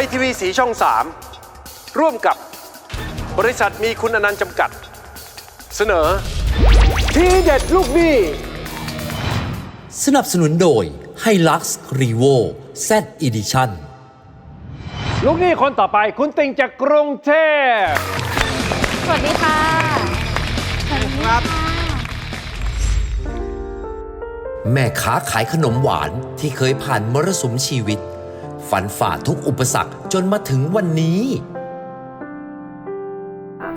ยทีวีสีช่อง 3 ร่วมกับบริษัทมีคุณอนันต์จำกัด เสนอ ทีเด็ดลูกหนี้สนับสนุนโดย h i l u x r e v o Z Edition ลูกหนี้คนต่อไปคุณติงจากกรุงเทพสวัสดีค่ะสวัสดีครับ แม่ค้าขายขนมหวานที่เคยผ่านมรสุมชีวิต ฝันฝ่าทุกอุปสรรคจนมาถึงวันนี้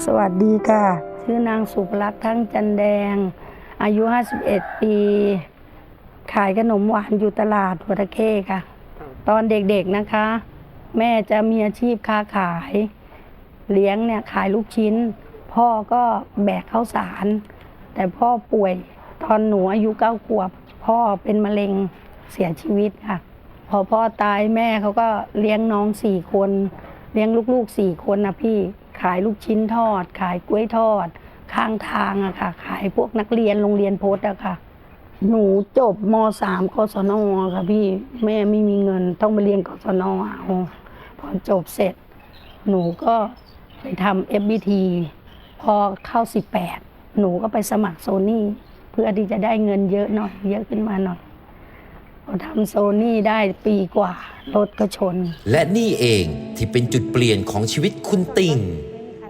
สวัสดีค่ะ ชื่อนางสุภลักษณ์ทั้งจันแดง อายุ 51 ปี ขายขนมหวานอยู่ตลาดหัวตะเข้ค่ะ ตอนเด็กๆนะคะ แม่จะมีอาชีพค้าขาย เลี้ยงเนี่ยขายลูกชิ้น พ่อก็แบกข้าวสาร แต่พ่อป่วยตอนหนูอายุเก้าขวบ พ่อเป็นมะเร็งเสียชีวิตค่ะ พอพ่อตายแม่เขาก็เลี้ยงน้องสี่คน เลี้ยงลูกๆสี่คนนะพี่ขายลูกชิ้นทอด ขายกล้วยทอด ข้างทางอะค่ะ ขายพวกนักเรียนโรงเรียนโพสต์อะค่ะ หนูจบมสามกศนอค่ะพี่แม่ไม่มีเงินต้องไปเรียนกศนเอาพอจบเสร็จ หนูก็ไปทำ FBT พอเข้า18หนูก็ไปสมัครโซนี่เพื่อที่จะได้เงินเยอะหน่อยเยอะขึ้นมาหน่อย พอทำโซนี่ได้ปีกว่ารถก็ชน และนี่เองที่เป็นจุดเปลี่ยนของชีวิตคุณติ่ง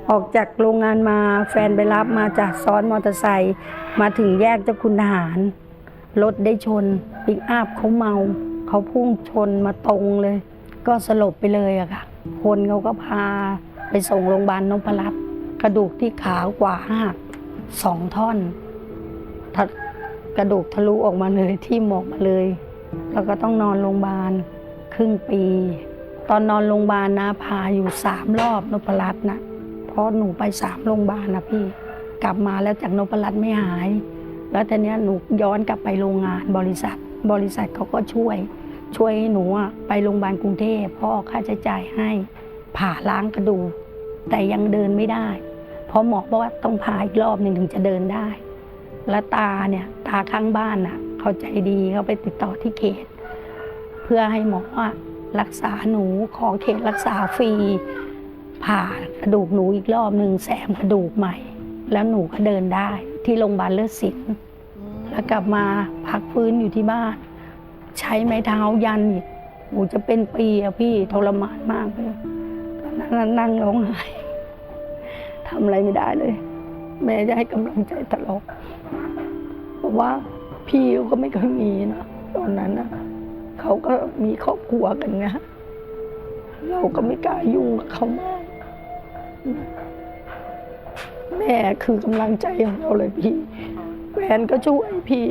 ออกจากโรงงานมาแฟนไปรับมาจากซ้อนมอเตอร์ไซค์มาถึงแยกเจ้าคุณทหารรถได้ชนปิกอัพเขาเมา เขาพุ่งชนมาตรงเลย ก็สลบไปเลยอะค่ะ คนเขาก็พาไปส่งโรงพยาบาลนพรัตน์กระดูกที่ขาขวาหักสองท่อนทะกระดูกทะลุออกมาเลยที่หมอกมาเลย แล้วก็ต้องนอนโรงพยาบาลครึ่งปี ตอนนอนโรงพยาบาลนะพาอยู่สามรอบนพรัตน์นะเพราะหนูไปสามโรงพยาบาลนะพี่ กลับมาแล้วจากนพรัตน์ไม่หาย แล้วทีเนี้ยหนูย้อนกลับไปโรงงานบริษัท บริษัทเขาก็ช่วย ช่วยให้หนูอะไปโรงพยาบาลกรุงเทพพ่อค่าใช้จ่ายให้ผ่าล้างกระดูกแต่ยังเดินไม่ได้ เพราะหมอบอกว่าต้องผ่าอีกรอบหนึ่งถึงจะเดินได้ แล้วตาเนี่ยตาข้างบ้านน่ะ เขาใจดีเขาไปติดต่อที่เขต เพื่อให้หมออะรักษาหนูขอเขตรักษาฟรีผ่ากระดูกหนูอีกรอบหนึ่งแสมกระดูกใหม่ แล้วหนูก็เดินได้ที่โรงพยาบาลเลิศศิลป์แล้วกลับมาพักฟื้นอยู่ที่บ้าน ใช้ไม้เท้ายันอีกหนูจะเป็นปีอะพี่ทรมานมากเลยตอนนั้นนั่งร้องไห้ทำอะไรไม่ได้เลย แม่จะให้กำลังใจตลอดเพราะว่า พี่เขาก็ไม่เคยมีนะตอนนั้นนะเขาก็มีครอบครัวกันไงเราก็ไม่กล้ายุ่งกับเขามาก แม่คือกำลังใจของเราเลยพี่แฟนก็ช่วยพี่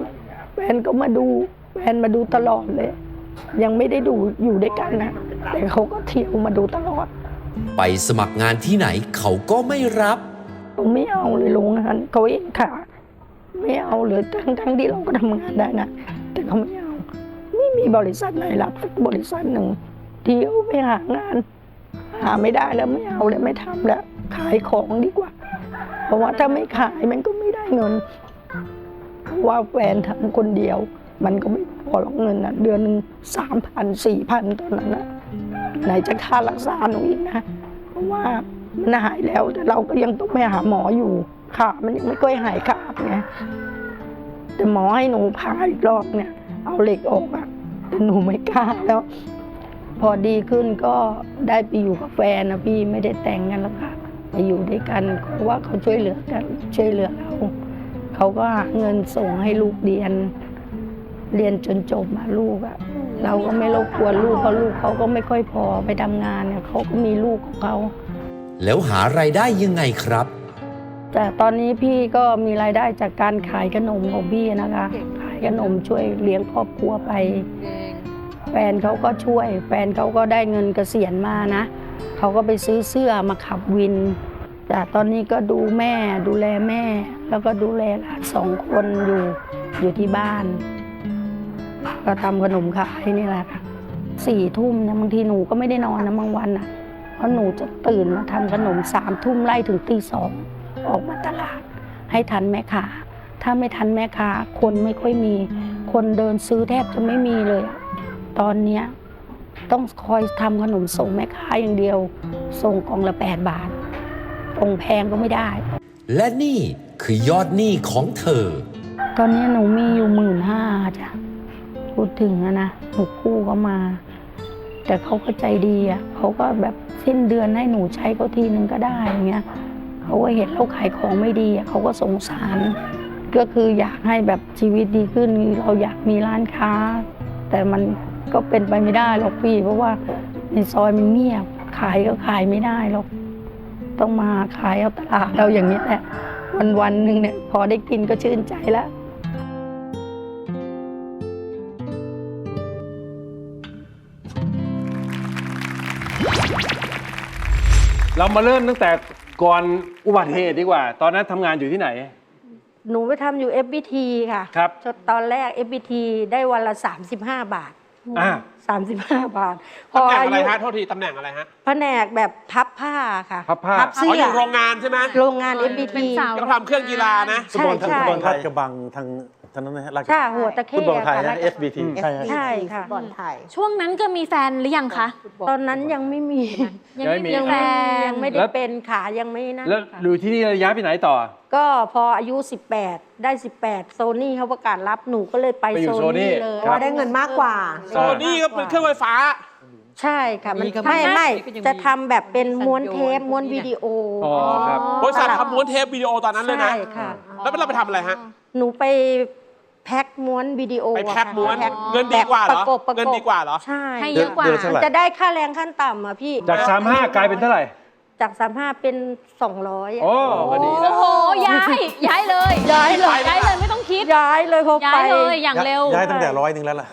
แฟนก็มาดูแฟนมาดูตลอดเลย ยังไม่ได้ดูอยู่ด้วยกันนะแต่เขาก็เที่ยวมาดูตลอด ไปสมัครงานที่ไหนเขาก็ไม่รับเขาไม่เอาเลยโรงงานเขาเองค่ะ ไม่เอาเลยทั้งทั้งที่เราก็ทำงานได้นะแต่เขาไม่เอาไม่มีบริษัทไหนรับสักบริษัทหนึ่งเที่ยวไปหางาน หาไม่ได้แล้วไม่เอาเลยไม่ทำแล้ว ขายของดีกว่า เพราะว่าถ้าไม่ขายมันก็ไม่ได้เงินเพราะว่าแฟนทำคนเดียว มันก็ไม่พอหรอกเงินนะเดือนหนึ่งสามพันสี่พันตอนนั้นนะไหนจะค่ารักษาหนูอีกนะ เพราะว่ามันหายแล้วแต่เราก็ยังต้องไปหาหมออยู่ ขามันยังไม่ค่อยหายขาดไงแต่หมอให้หนูผ่าอีกรอบเนี่ย เอาเหล็กออกอะแต่หนูไม่กล้าแล้ว พอดีขึ้นก็ได้ไปอยู่กับแฟนนะพี่ไม่ได้แต่งกันแล้วค่ะไปอยู่ด้วยกันเพราะว่าเขาช่วยเหลือกันช่วยเหลือเราเขาก็หาเงินส่งให้ลูกเรียน เรียนจนจบมาลูกอะเราก็ไม่รบกวนลูกเพราะลูกเขาก็ไม่ค่อยพอไปทำงานเนี่ยเขาก็มีลูกของเขาแล้วหารายได้ยังไงครับ แต่ตอนนี้พี่ก็มีรายได้จากการขายขนมของพี่นะคะ ขายขนมช่วยเลี้ยงครอบครัวไป แฟนเขาก็ช่วย แฟนเขาก็ได้เงินเกษียณมานะ เขาก็ไปซื้อเสื้อมาขับวินแต่ตอนนี้ก็ดูแม่ดูแลแม่ แล้วก็ดูแลหลานสองคนอยู่อยู่ที่บ้าน ก็ทำขนมขายนี่แหละค่ะสี่ทุ่มนะบางทีหนูก็ไม่ได้นอนนะบางวันอะเพราะหนูจะตื่นมาทำขนมสามทุ่มไล่ถึงตีสอง ออกมาตลาด ให้ทันแม่ค้าถ้าไม่ทันแม่ค้าคนไม่ค่อยมี คนเดินซื้อแทบจะไม่มีเลยอะตอนเนี้ยต้องคอยทำขนมส่งแม่ค้าอย่างเดียว ส่งกล่องละ 8 บาทตรงแพงก็ไม่ได้ และนี่คือยอดหนี้ของเธอ ตอนนี้หนูมีอยู่หมื่นห้าจ้ะพูดถึงอะนะหนูกู้เขามา แต่เขาก็ใจดีอะเขาก็แบบสิ้นเดือนให้หนูใช้เขาทีนึงก็ได้อย่างเงี้ย เขาก็เห็นเราขายของไม่ดีเขาก็สงสาร ก็คืออยากให้แบบชีวิตดีขึ้นเราอยากมีร้านค้า แต่มันก็เป็นไปไม่ได้หรอกพี่ เพราะว่าในซอยมันเงียบขายก็ขายไม่ได้หรอกต้องมาขายเอาตลาดเราอย่างนี้แหละวันวันหนึ่งเนี่ยพอได้กินก็ชื่นใจแล้วเรามาเริ่มตั้งแต่ ก่อนอุบัติเหตุดีกว่า ตอนนั้นทำงานอยู่ที่ไหน หนูไปทำอยู่ FBT ค่ะครับตอนแรก FBT ได้วันละ 35 บาท อ่า 35 บาทพตำอแหน่งอาอะไรยุฮะ โทษที ตำแหน่งอะไรฮะแผนกแบบพับผ้าค่ะพับผ้า อ๋เสื้อออยู่โรงงานใช่ไหมโรงงาน FBT เป็นสาวเขาทำเครื่องกีฬานะ ฟุตบอลทางใช่ ฟุตบอลใช่ลาดกระบังทาง ทางนั้นนะฮะลาดกระใช่บังหัวตะเข้ฟุตบอลไทยค่ะนะ FBT ใช่ฮะ ใช่ค่ะ ฟุตบอลไทยช่วงนั้นก็มีแฟนหรือยังคะตอนนั้นยังไม่มียังยังไม่ไม่มีมียังแฟไม่นยังไม่ได้แล้วเป็นขายังไม่นั่นแล้วค่ะอยู่ที่นี่ระยะไปไหนต่อ ก็พออายุ 18 ได้ 18 โซนี่เขาประกาศรับหนูก็เลยไปไปอยู่โซโซนี่นี่เลยครับได้เงินมากกว่า โซนี่ก็เป็นเครื่องไฟฟ้า ใช่ค่ะมันมีกำลังไม่ไม่ก็ยังมีจะทำแบบเป็นม้วนเทปม้วนวิดีโออ๋อครับ บริษัททำม้วนเทปวิดีโอตอนนั้นเลยนะ ใช่ค่ะ แล้วเราไปทำอะไรฮะ หนูไปแพ็คม้วนวิดีโอไปแพ็คอะค่ะม้วนพ็คเงินดีกว่าเหรอประกบประกบเงินดีกว่าเหรอ ใช่ให้เยอะกว่า เดือนละเท่าไหร่ จะได้ค่าแรงขั้นต่ำอะพี่ จาก 35 กลายเป็นเท่าไหร่จาก35เป็น200อะโอ้ก็ดีนะ โอ้โห ย้าย ย้ายเลย ย้ายเลยย้ายเลยไม่ต้องคิด ย้ายเลยพอย้าไป ยเลยอย่างเร็ว ย้ายตั้งแต่ร้อยหนึ่งแล้วล่ะ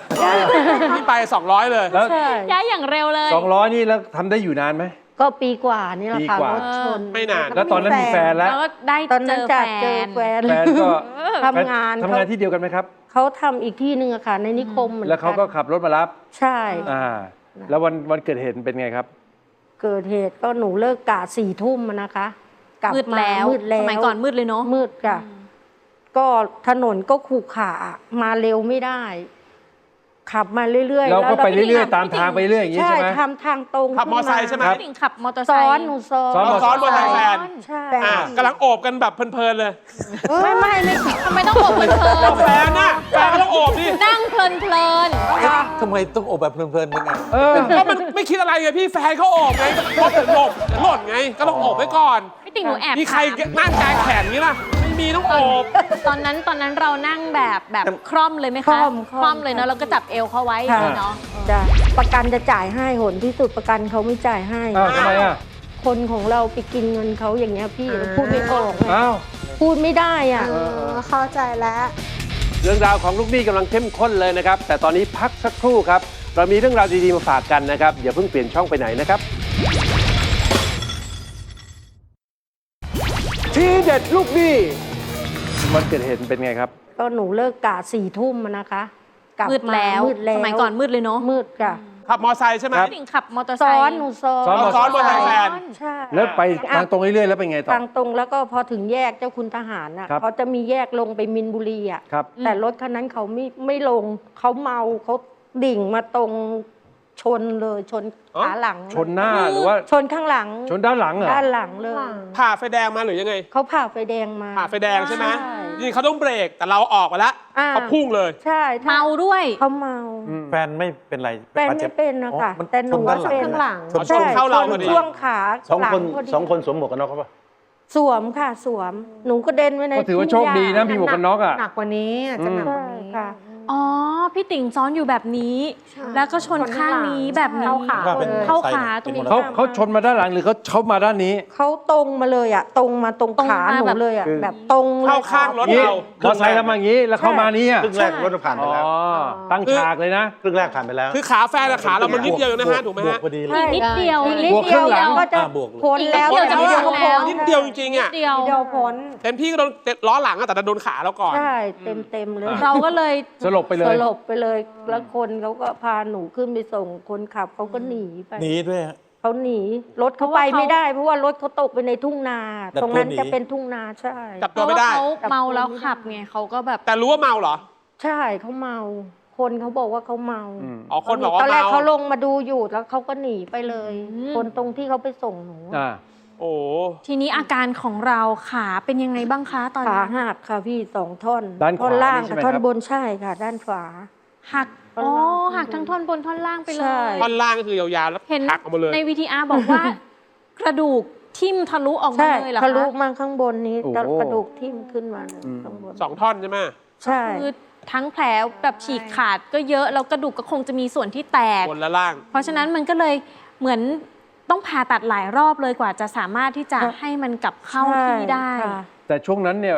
นี่ไป 200 เลย แล้วใช่ย้ายอย่างเร็วเลย 200 นี่แล้วทำได้อยู่นานไหม ก็ปีกว่านี่แหละค่ะปีกว่าร ถชนไม่นาน แล้วตอนนั้นมีแฟนแล้ว แล้วก็ได้ตอนนั้นเจจะอเจอแฟแฟนนแฟนก็ทำงานทำงานที่เดียวกันไหมครับ เขาทำอีกที่หนึ่งอะค่ะ ในนิคมเหมือนแล้วเขาก็ขับรถมารับใช่ อ่า แล้ววันวันเกิดเหตุเป็นไงครับ เกิดเหตุก็หนูเลิกกะสี่ทุ่มอะนะคะ กลับมืดมาแล้วมืดแล้วสมัยก่อนมืดเลยเนาะมืดค่ะ ก็ถนนก็ขรุขระมาเร็วไม่ได้ ขับมาเรื่อยๆเราก็แล้วไปเราเรื่อยๆตามทางไปเรื่อยอย่างนี้ใช่ใช่ไหมทำทางตรงขับมอไซค์ใช่ไหมผู้หญิงขับมอเตอร์ไซซ้ค์อนหนูซ้อนซ้อนมอซ้อนมอเตอร์ไซค์แฟนใช่อ่ากำลังโอบกันแบบเพลินๆเลย ไม่ไม่ไม่ทำไมต้องบอกเพลินแฟนน่ะแฟนก็ต้องโอบดิๆนั่งเพลินเพลินทำไมต้องอบแบบเพลินๆยังไงเออก็มันไม่คิดอะไรไงพี่แฟนเขาโอบไงเพราะผมหลบหล่นไงก็ต้องโอบไว้ก่อนๆพี่ติ่งหนูแอบมีใครถามนั่งกายแขนอย่างนี้ล่ะไม่มีต้องโอบ ตอนนั้นตอนนั้นเรานั่งแบบแบบคล่อมเลยไหมคล่คะอมคล่อม เลยเนาะแล้วก็จับเอวเขาไว้ค่ะ เนาะจะประกันจะจ่ายให้หนที่สุดประกันเขาไม่จ่ายให้ อ้าวทำไมอะ คนของเราไปกินเงินเขาอย่างเงี้ยพี่เราพูดไม่ออกไงอ้าว พูดไม่ได้อะ เออเข้าใจแล้ว เรื่องราวของลูกหนี้กำลังเข้มข้นเลยนะครับ แต่ตอนนี้พักสักครู่ครับ เรามีเรื่องราวดี ๆ มาฝากกันนะครับ อย่าเพิ่งเปลี่ยนช่องไปไหนนะครับ ทีเด็ดลูกหนี้ วันเกิดเหตุเป็นไงครับ ก็หนูเลิกกะสี่ทุ่มอะนะคะกลับมืดแล้ว มืดแล้วสมัยก่อนมืดเลยเนาะมืดค่ะขับมอไซค์ใช่ไหม ครับพี่ติ่งขับมอเตอร์ไซซ้ค์อนหนูซ้อนซ้อนมอซ้อนมอเตอร์ไซค์แฟน ใช่แล้วไปทางตรงเรื่อยๆแล้วเป็นไงต่อ ทางตรงแล้วก็พอถึงแยกเจ้าคุณทหารอะครับ เขาจะมีแยกลงไปมินบุรีอะ ครับ แต่รถคันนั้นเขาไม่ไม่ลงเขาเมาเขาดิ่งมาตรง ชนเลยชนอ๋อขาหลังชนหน้าหรือว่าชนข้างหลัง ชนด้านหลังเหรอด้านหลังเลยผ่าไฟแดงมาหรือยังไงเขาผ่าไฟแดงมาผ่าไฟแดงใช่ไหมใช่จริงๆเขาต้องเบรกแต่เราออกไปแล้วอ่าเขาพุ่งเลย ใช่ถ้เมาด้วยเขาเมาอืมแฟนไม่เป็นไรแฟนบาดจ็ไม่บเป็นนะคะอ๋อมันแต่หนูชนด้านหลังเป็นข้างหลังชนชนเข้าเราพอดีช่วงขาสองคนหลัพดีสองคนสวมหมวกกันน็อกเขาปะสวมค่ะสวมหนูก็เด็นไว้ในก็ถือว่าโชคดีนะมีหมวกกันน็อกอะหนักกว่านี้อาจจะหนักกใช่ว่านี้ค่ะ อ๋อ พี่ติ่งซ้อนอยู่แบบนี้ แล้วก็ชนข้างนี้แบบนี้ เข้าขาว่าเป็นเข้าไซขาด์ตรงนี้ป็นเขามอตอร์เขาชนมาด้านหลังหรือเขาเขามาด้านนี้ เขาตรงมาเลยอะ ตรงมาตรงตรงขามาหนูแบบ เลยอะคือแบบตรงลยเข้าข้างรถนี่เรามอไซค์ทำมาอย่างนี้แล้วเข้ามานี่อะครึ่งแรกรถผ่านไปอ๋อแล้วตั้งฉากเลยนะ ครึ่งแรกผ่านไปแล้วคือขาแฟนกับขาเรามันนิดเดียวนะฮะถูกไหมบวฮะกพอดีเลใช่ยนิดเดียวอีกนิดบวกคเดีรึ่ยวงหลัง ก็จะอ่าบวกเลย พ้นแล้วอีกนิดเดียวจะพ้นแล้ว นิดเดียวจริงๆอะเดียว เดียวพ้นเต็มที่ก็โดนล้อหลังอะแต่โดนขาเราก่อน ใช่เต็มเต็มๆเลย เราก็เลยสลบไปเลสยลบไปเลย แล้วคนเขาก็พาหนูขึ้นไปส่งคนขับเขาก็หนีไปหนีด้วยฮะ เขาหนีรถเขาไปไม่ได้ เพราะว่ารถเขาตกไปในทุ่งนาดัดตรงนั้นตัวหนี จะเป็นทุ่งนาใช่ จับเพตัวราะไม่ว่าได้ เขาเมาแล้วขับไงเขาก็แบบแต่รู้ว่าเมาเหรอ ใช่เขาเมาคคนเขาบอกว่าเขาเมาอืม อ๋อคนบอกว่าตอนแรกเมา เขาลงมาดูอยู่แล้วเขาก็หนีไปเลยอืมคนตรงที่เขาไปส่งหนู อ่า โอ้ทีนี้อาการของเราขาเป็นยังไงบ้างคะตอนขานี้หักค่ะพี่สองท่อนด้านขวาท่อนล่างนี่ใช่กับไหมท่อนครับบนใช่ค่ะ ด้านขวา หักท่อนอ๋อล่างหักทั้งท่อนบนท่อนล่างไปเลใช่ ย ท่อนล่างก็คือยาวๆแล้วเห็นหักออกมาเลย ในวีทีอาร์บอกว่า กระดูกทิ่มทะลุออกมาใช่เลยเหรอทะลุคะมาข้างบนนี้โอ้กระดูกทิ่มขึ้นมาเลยอืม ข้างบนสองท่อนใช่ไหมใช่ คือทั้งแผลแบบฉีกขาดก็เยอะแล้วกระดูกก็คงจะมีส่วนที่แตก บนและล่าง เพราะฉะนั้นมันก็เลยเหมือน ต้องผ่าตัดหลายรอบเลยกว่าจะสามารถที่จะให้มันกลับเข้าที่ได้ใช่ค่ะแต่ช่วงนั้นเนี่ย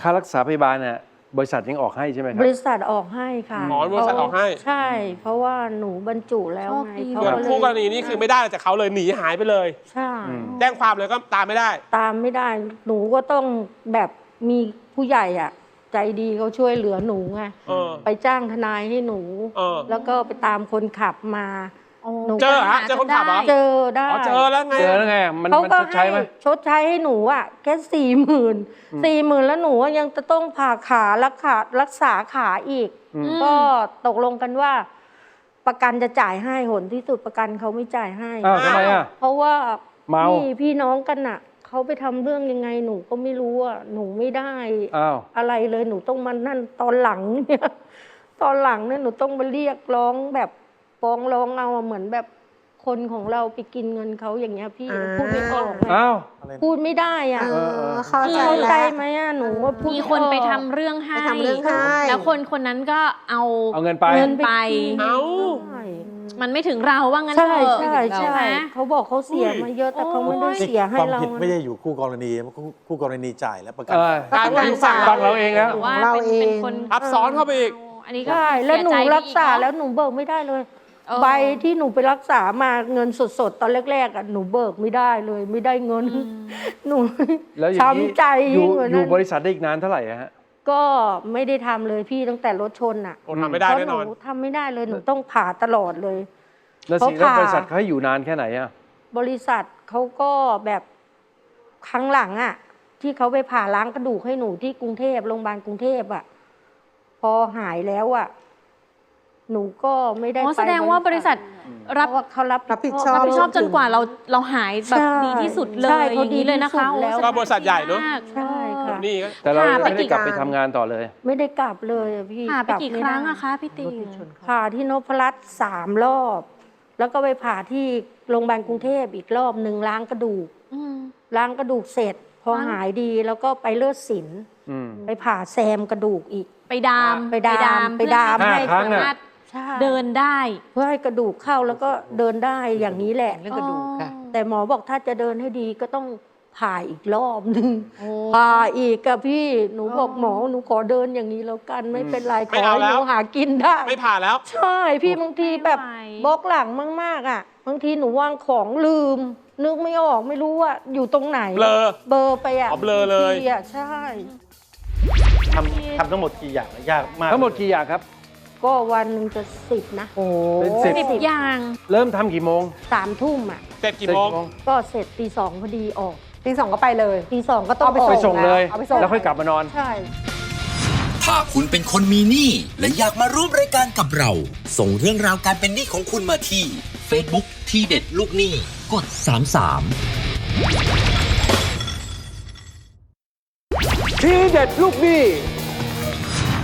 ค่ารักษาพยาบาลเนี่ยบริษัทยังออกให้ใช่ไหมครับ บริษัทออกให้ค่ะอ๋อบริษัทออกให้ ใช่ เพราะว่าหนูบรรจุแล้วโชคไงดีเขาส่วนก็เลยคู่กรณีนี่คือไม่ได้จากเขาเลยหนีหายไปเลย ใช่อืมแจ้งความเลยก็ตามไม่ได้ ตามไม่ได้ หนูก็ต้องแบบมีผู้ใหญ่อะ ใจดีเขาช่วยเหลือหนูไงเออไปจ้างทนายให้หนูเออแล้วก็ไปตามคนขับมา หนูเจอเหรอฮะเจอคนขับเหรอ เจอได้อ๋อเจอแล้วไง เจอแล้วไง มันเขามันก็ชดใช้ให้ไหม ชดใช้ให้หนูอะแค่สี่หมื่นสี่หมื่นแล้วหนูอะยังจะต้องผ่าขารักขารักษาขาอีก อืม ก็ตกลงกันว่า ประกันจะจ่ายให้หนที่สุดประกันเขาไม่จ่ายให้ อ้าวทำไมอะ เพราะว่าเมา พี่พี่น้องกันน่ะเขาไปทำเรื่องยังไงหนูก็ไม่รู้อะหนูไม่ได้ อ้าว อะไรเลยหนูต้องมานั่นตอนหลังเนี่ย ตอนหลังเนี่ยหนูต้องมาเรียกร้องแบบ ฟ้องร้องเอาอะเหมือนแบบคนของเราไปกินเงินเขาอย่างเงี้ยพี่อ่า พูดไม่ออกไงอ้าว พูดไม่ได้อะเออเข้าใจเข้าใจแล้ว ไหมอะหนูว่าพูดมีไม่คนออกไปทำเรื่องให้ ไปทำเรื่องให้ แล้วคนคนนั้นก็เอาเอาเงินไป เงินไป เอ้า ใช่มันไม่ถึงเราว่างั้นใช่เถอะใช่ใช่ไหมใช่เขาบอกเขาเสียมาเยอะแต่เขาไม่ได้นี่เสียให้ความเรา ผิดไม่ได้อยู่คู่กรณีคู่คู่กรณีจ่ายแล้วประกันเออกลายเป็นอยู่ฝั่งฟังเราเองแล้ว หรือว่าของเราเป็นเป็นเองคนทับซ้อนเข้าไปอีก อันนี้ก็ใช่แล้วหนูเสียใจรักษาไปอีเนอะแล้วหนูเบิกไม่ได้เลยเออ ใบที่หนูไปรักษามาเงินสดๆ ตอนแรกๆอะหนูเบิกไม่ได้เลย ไม่ได้เงิน หนูแล้วอย่างนี้ช้ำใจอยู่ยิ่งกว่าอยู่นั้นบริษัทได้อีกนานเท่าไหร่อะฮะ ก็ไม่ได้ทำเลยพี่ตั้งแต่รถชนอะโอ้ทำไม่ได้เพราะแน่หนนูอนทำไม่ได้เลยหนูต้องผ่าตลอดเลย แล้วสิเขาแล้วผ่าบริษัทเขาให้อยู่นานแค่ไหนอะบริษัทเขาก็แบบครั้งหลังอะที่เขาไปผ่าล้างกระดูกให้หนูที่กรุงเทพโรงพยาบาลกรุงเทพอะพอหายแล้วอะ หนูก็ไม่ได้อ๋อไปแสดงว่าบริษัทเพรับราะว่าเขารับรับผิดชอบรับผิดชอบจนกว่าเราเราหายแบบใช่ดีที่สุดเลใช่ยเขาอย่างนี้เลยนะคะดีที่สุดแล้ว โอ้ก็บริษัทใหญ่เนอะมากใช่ค่ะ นี่ก็ แต่เราผ่าไปไม่ได้กี่กลับไปทำงานต่อเลย ไม่ได้กลับเลยอะพี่ผ่าไปกี่ลับม่ครั้งด้อะคะพี่ติ๋งผ่าที่นพรัตน์สามรอบ แล้วก็ไปผ่าที่โรงพยาบาลกรุงเทพอีกรอบหนึ่งล้างกระดูก อืม ล้างกระดูกเสร็จ พอล้าง หายดีแล้วก็ไปเลือดศิลป์อืม ไปผ่าแซมกระดูกอีก ไปดามไปดามไปดาม เพื่อห้าครั้งให้อะสามารถ ใช่เดินได้เพื่อให้กระดูกเข้าแล้วก็เดินได้อย่างนี้แหละ เรื่องกระดูกค่ะ แต่หมอบอกถ้าจะเดินให้ดีก็ต้องผ่าอีกรอบหนึ่งโอ้ ผ่าอีกกับพี่หนูบอกหมอหนูขอเดินอย่างนี้แล้วกันไม่เป็นไรขไม่อเอาให้แล้หวนูหากินได้ ไม่ผ่าแล้ว ใช่พี่บางทีแบบไม่ไหว บล็อกหลังมากๆอะ บางทีหนูวางของลืม นึกไม่ออกไม่รู้ว่าอยู่ตรงไหนเบลอเบลอไปอะอ๋อเบลอเลย บางทีอะใช่ ทำทำทั้งหมดกี่อย่างอะยากมากทั้งหมดกี่อย่างครับ ก็วันหนึ่งจะสิบนะโอ้เป็นสิบ สิบอย่างเริ่มทำกี่โมงสามทุ่มอะ เสร็จกี่โมงก็เสร็จตีสองพอดีออกตีสองก็ไปเลย ตีสองก็ต้องเอาไปออกไปส่งเลย เอาไปส่ง แล้วค่อยกลับมานอน ใช่ ถ้าคุณเป็นคนมีหนี้และอยากมาร่วมรายการกับเรา ส่งเรื่องราวการเป็นหนี้ของคุณมาที่ Facebook ที่เด็ดลูกหนี้กด 33ทีเด็ดลูกหนี้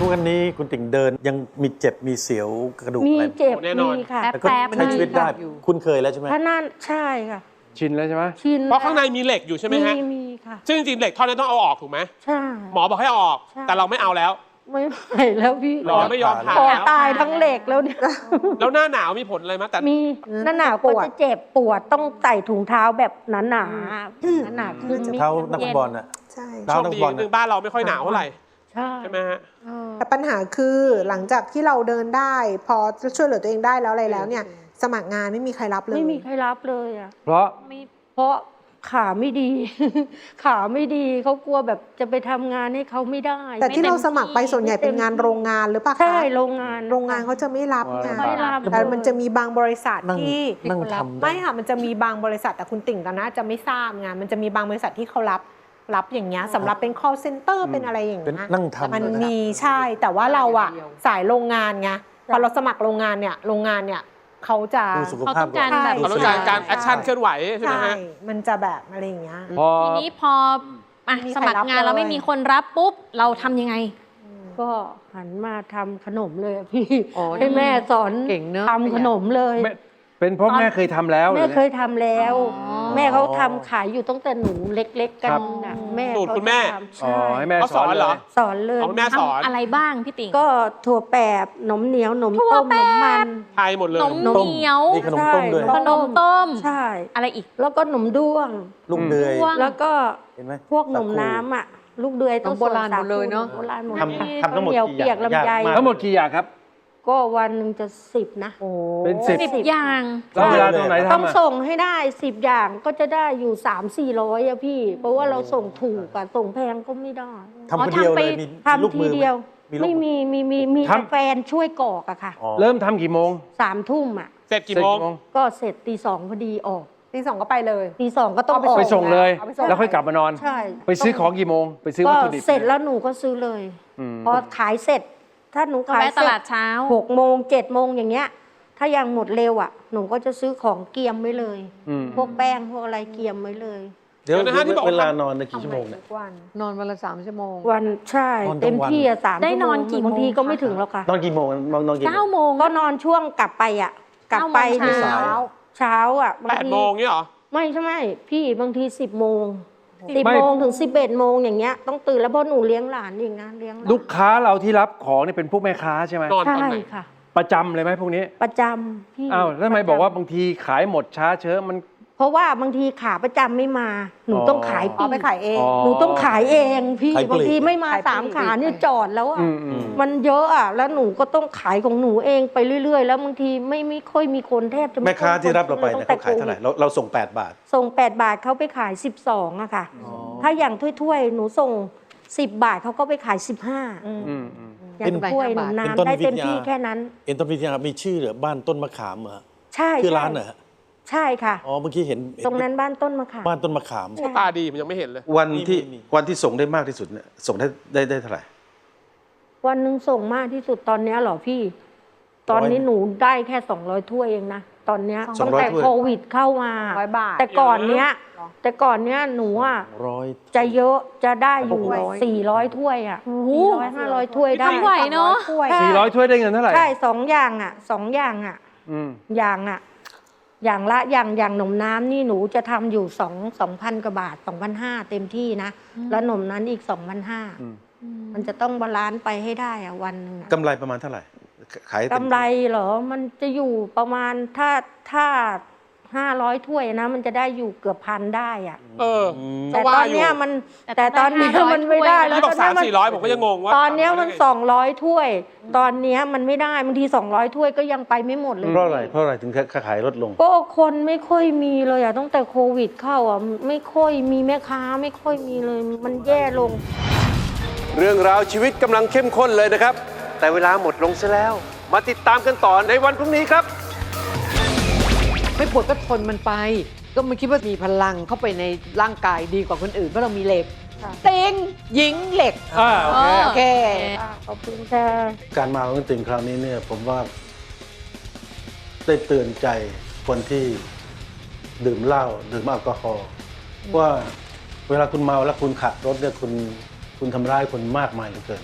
ทุกวันนี้คุณติ่งเดินยังมีเจ็บมีเสียวกระดูกมีอะไรเจ็บโอ้แน่นอน มีค่ะแต่ก็แป๊บๆใช้ชีวิตได้อยู่คุณเคยแล้วใช่ไหมถ้านั่นใช่ค่ะ ชินแล้วใช่ไหมชินเพราะข้างในมีเหล็กอยู่ใช่ไหมฮะ มีมีค่ะ ซึ่งจริงๆเหล็กท่อนนี้ต้องเอาออกถูกไหม ใช่ หมอบอกให้เอาออก ใช่ แต่เราไม่เอาแล้วไม่ไหวแล้วพี่หรอไม่ยอมผ่าขอแล้วตายทั้งเหล็กแล้วเนี่ย แล้วหน้าหนาวมีผลอะไรไหมแต่ มีหน้าหนาวก็จะเจ็บปวดต้องใส่ถุงเท้าแบบหนาๆหนาหนาๆขึ้นไม่เท้านักฟุตบอลน่ะใช่ เท้าโชคนักดีบอลนิดนึน่ะงบ้านเราไม่ค่อยหนาวเท่าไหร่ ใช่ใช่ไหมฮะเออแต่ปัญหาคือหลังจากที่เราเดินได้ พอช่วยเหลือตัวเองได้แล้วอะไรแล้วเนี่ย สมัครงานไม่มีใครรับเลย ไม่มีใครรับเลยอะเพราะไม่เพราะขาไม่ดี ขาไม่ดีเขากลัวแบบจะไปทำงานให้เขาไม่ได้ แต่ที่ไม่เต็มเราสมัครไปที่ส่วนใหญ่เป็นงานโรงงานหรือเปล่าคะใช่โรงงานโรงงานเขาจะไม่รับไงไม่รับแต่มันจะมีบางบริษัทนั่งที่นั่งทำได้ไม่ค่ะมันจะมีบางบริษัทแต่คุณติ่งตอนนั้นจะไม่ทราบไงมันจะมีบางบริษัทที่เขารับ รับอย่างเงี้ยสำหรับเป็น call center เป็นอะไรอย่างเป็นเงี้ยนั่งทำมันเลยนะ มีใช่แต่ว่าเราอะสายโรงงานไงพอเราสมัครโรงงานเนี่ยโรงงานเนี่ยเขาจะ ดูสุขเขาภาต้พองการก่อนแบบเราต้องการการแอคชั่นเคลื่อนไหวใช่ไหมใช่ฮะ มันจะแบบอะไรอย่างเงี้ย พอ ทีนี้พออะไม่มีสใครมัครงานรับเลยเราไม่มีคนรับปุ๊บ เราทำยังไง ก็หันมาทำขนมเลยอะพี่ อ๋อให้แม่สอนเก่งเนอะ ทำขนมเลย แม่ เป็นเพราะแม่เคยทำแล้วหรืแม่อไงเคยทำแล้ว อ๋อ แม่เขาทำขายอยู่ตั้งแต่หนูเล็ก ๆ กันครับนะแม่สูตรเขาคุณแม่จะทำอ๋อใช่ให้แม่เขาสสออนนเลเหรอยสอนเลยอ๋อคุณแม่สอนทำอะไรบ้างพี่ติ๋ง ก็ถั่วแปบหนมเหนียวหนมถั่วต้มหแปนบ มมันไทยหมดเลยนมเหนียวมีขนมต้มด้วยใช่ขนมต้ม ใช่ อะไรอีก แล้วก็หนมด้วง ลูกเดือย ด้วง แล้วก็เห็นไหมพวกหนมน้ำอะ ลูกเดือยต้องโบราณหมดเลยเนอะ โบราณหมดทำทำทั้งหมดข้าวเหนียวกี่เปียอกย่างลำไยยากมากทั้งหมดกี่อย่างครับ ก็วันหนึ่งจะสิบนะเป็นสิบ สิบอย่างแล้วเวลาตรงไหนต้องทำอะส่งให้ได้สิบอย่างก็จะได้อยู่สามสี่ร้อยอะพี่ เพราะว่าเราส่งถูกอะส่งแพงก็ไม่ได้ทำคนเดียวเลยมีมีลูกทำทีมือไหมเดียว มีลูกไม่มือมีมีมีมีทำ แต่แฟนช่วยกรอกอะค่ะอ๋อ เริ่มทำกี่โมงสามทุ่มอะเสร็จกี่โมงเสร็จก็เสร็จตีสองพอดีออกตีสองก็ไปเลย ตีสองก็ต้องเอาไปออกไปส่งเลย เอาไปส่ง แล้วค่อยกลับมานอน ใช่ไปซื้อของกี่โมง ไปซื้อวัก็ตถุดิบเสร็จแล้วหนูก็ซื้อเลย อืมพอขายเสร็จ ถ้าหนูก็ขายแวะเสตร็จลาดเช้าหกโมงเจ็ดโมงอย่างเงี้ย ถ้ายังหมดเร็วอะ หนูก็จะซื้อของเกียมไว้เลยอืมพวกแป้งพวกอะไรเกียมไว้เลย เดี๋ยวเดี๋ยวนะฮะที่บอกว่าเวลานอนในกี่ชั่วโมงเนี่ยทุกวันนอนวันละสามชั่วโมง วันใช่นอนทั้งเต็มวันที่อะสามได้นอนชั่วโมงกี่โมงบางทีก็ไม่คะถึงแล้วค่ะนอนกี่โมงนอนนอนกี่โมเก้างโมงก็นอนช่วงกลับไปอะ กลับไปเก้าโมงเช้าเช้าอะบางแปดทีโมงเนี่ยเหรอไม่ใช่ไหมพี่บางทีสิบโมง สิสิบบไม่ โมงถึงสิบเอ็ดโมงอย่างเงี้ยต้องตื่นแล้วเพราะหนูเลี้ยงหลานอีกนะเลี้ยงหลานลูกค้าเราที่รับของนี่เป็นพวกแม่ค้าใช่ไหมนอนตอนใช่ไหนค่ะ ประจำเลยไหมพวกนี้ประจำพี่อ้าวแล้วทำไมประจำบอกว่าบางทีขายหมดช้าเชื้อมันเพ ราะว่าบางทีขาประจำไม่มา หนูอ๋อต้องขายปเอาไปลีกขายเอง อ๋อ หนูต้องขายเองพี่ขายปลีก บางทีไม่มาขายปลีก สามขาเนี่ยจอดแล้วอะอืมอืม มันเยอะอะแล้วหนูก็ต้องขายของหนูเองไปเรื่อย ๆ แล้วบางทีไม่ไม่ค่อยมีคนแทบจะแม่ค้าอยที่รับเราไปซื้เนี่ยตั้เขาขายเท่าไหร่โควิดเราเราส่ง 8 บาท ส่ง 8 บาทเขาไปขาย 12อะค่ะ ถ้าอย่างถ้วยๆ หนูส่ง 10 บาทเขาก็ไปขาย 15 อืมอืม อย่างถ้วยหนูเป็นต้นน้ำได้เต็มวิทยาที่แค่นั้น เอ็นตอพิทยามีชื่อเหรอบ้านต้นมะขามเหรอ ใช่ชื่อใช่ร้านเหรอฮะ ใช่ค่ะ อ๋อเมื่อกี้เห็นตรงนั้นบ้านต้นมะขามบ้านต้นมะขามใช่ตาดีมันยังไม่เห็นเลย วันที่มีมี วันที่ส่งได้มากที่สุดเนี่ยส่งได้ได้ได้เท่าไหร่ วันหนึ่งส่งมากที่สุดตอนเนี้ยเหรอพี่ ตอนนี้หนูได้แค่200ถ้วยเองนะ ตอนเนี้ยสอตั้งงร้อยแต่ถ้วย โควิดเข้ามา ร้อยบาท แต่ก่อนเนี้ยแต่ก่อนเนี้ยหนูอะร้อย จะเยอะจะได้อยู่หกร้อย400ถ้วยอะโอ้โหสี่ร้อยห้าร้อยถ้วยได้ทำไหวเนอะถ้วยใช่สี่ร้อยถ้วยได้เงินเท่าไหร่ใช่สองอย่างอะสองอย่างอะ อืมอย่างอะ อย่างละอย่างอย่างหนมน้ำนี่หนูจะทำอยู่สองสองพันกว่าบาทสองพันห้าเต็มที่นะ แล้วหนมนั้นอีกสองพันห้าอืมมันจะต้องบาลานซ์ไปให้ได้อะวันหนึงอะกำไรประมาณเท่าไหร่ขายเต็มกำไรเหรอมันจะอยู่ประมาณถ้าถ้า ห้าร้อยถ้วยนะ มันจะได้อยู่เกือบพันได้อะเออแต่ก็ว่าตอนอยู่เนี้ยมันแต่แต่ตอนเนี้ยได้500มันไม่ได้ถ้วยแล้วที่บอกตสาอนมเนี้ยสี่ร้อยผมก็ยังงงว่าตอนเนี้ยมันทำได้ไงสองร้อยถ้วย ตอนเนี้ยมันไม่ได้บางทีสองร้อยถ้วยก็ยังไปไม่หมดเลยเพราะอะไรเพราะอะไรถึงขายลดลง ก็คนไม่ค่อยมีเลยอะตั้งแต่โควิดเข้าอะไม่ค่อยมีแม่ค้าไม่ค่อยมีเลย มันแย่ลง เรื่องราวชีวิตกำลังเข้มข้นเลยนะครับ แต่เวลาหมดลงซะแล้ว มาติดตามกันต่อในวันพรุ่งนี้ครับ ไม่ปวดก็ทนมันไป ก็ไม่คิดว่ามีพลังเข้าไปในร่างกายดีกว่าคนอื่นเพราะเรามีเหล็กค่ะ ติงหญิงเหล็กอ่าโอเคโอเคขอบคุณค่ะ การมาของติ่งคราวนี้เนี่ยผมว่าได้เตือนใจคนที่ดื่มเหล้าดื่มแอลกอฮอล์ว่าเวลาคุณเมาแล้วคุณขับรถเนี่ยคุณคุณทำร้ายคนมากมายเหลือเกิน